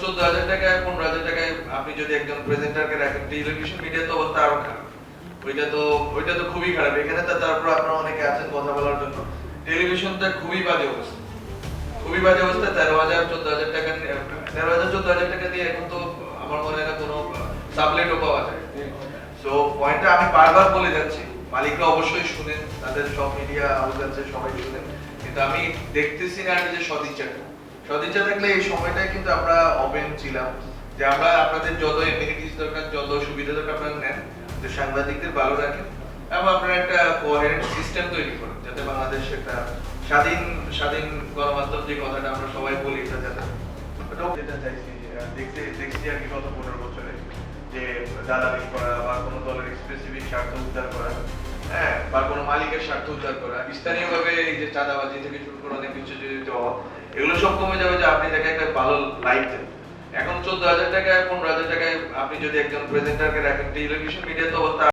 চোদ্দ হাজার টাকায়, পনেরো হাজার টাকায় আপনি যদি একজন প্রেজেন্টারকে রাখেন টেলিভিশন মিডিয়া তো অবস্থা আরও খারাপ। ওইটা তো ওইটা তো খুবই খারাপ। এখানে তো তারপর আপনারা অনেকে আছেন কথা বলার জন্য। টেলিভিশনটা খুবই বাজে অবস্থা। খুবই বাজে অবস্থা, তেরো হাজার, চোদ্দ হাজার টাকা নিয়ে- তেরো হাজার, চোদ্দ টাকা দিয়ে এখন তো আমার মনে হয় কোনো সাবলেটও পাওয়া যায়। সো পয়েন্টটা আমি বারবার বলে যাচ্ছি, মালিকরা অবশ্যই শুনেন, তাদের সব মিডিয়া হাউস আছে, সবাই শুনেন। কিন্তু আমি দেখতেছি না যে সদিচ্ছাটা সদিচ্ছা থাকলে এই সময়টায় কিন্তু আমরা ওপেন ছিলাম যে আমরা আপনাদের যত এমিনিটিস দরকার, যত সুবিধা দরকার আপনারা নেন, যে সাংবাদিকদের ভালো রাখেন এবং আপনারা একটা কোয়ারেন্ট সিস্টেম তৈরি করুন যাতে বাংলাদেশ একটা স্বাধীন স্বাধীন গণমাধ্যম যে কথাটা আমরা সবাই বলি এটা যাতে ওটাও যেটা চাইছি দেখতে, দেখছি আর কি গত পনেরো বছরে যে দালালি করা বা কোনো দলের স্পেসিফিক স্বার্থ উদ্ধার করা হ্যাঁ বা কোনো মালিকের স্বার্থ উদ্ধার করা। স্থানীয়ভাবে এই যে চাঁদাবাজি থেকে শুরু করে অনেক কিছু যদি দেওয়া এগুলো সব কমে যাবে যে আপনি দেখে একটা ভালো লাইফ এখন চোদ্দ হাজার টাকায়, পনেরো হাজার টাকায় আপনি যদি একজন প্রেজেন্টারকে রাখেন টেলিভিশন মিডিয়া তো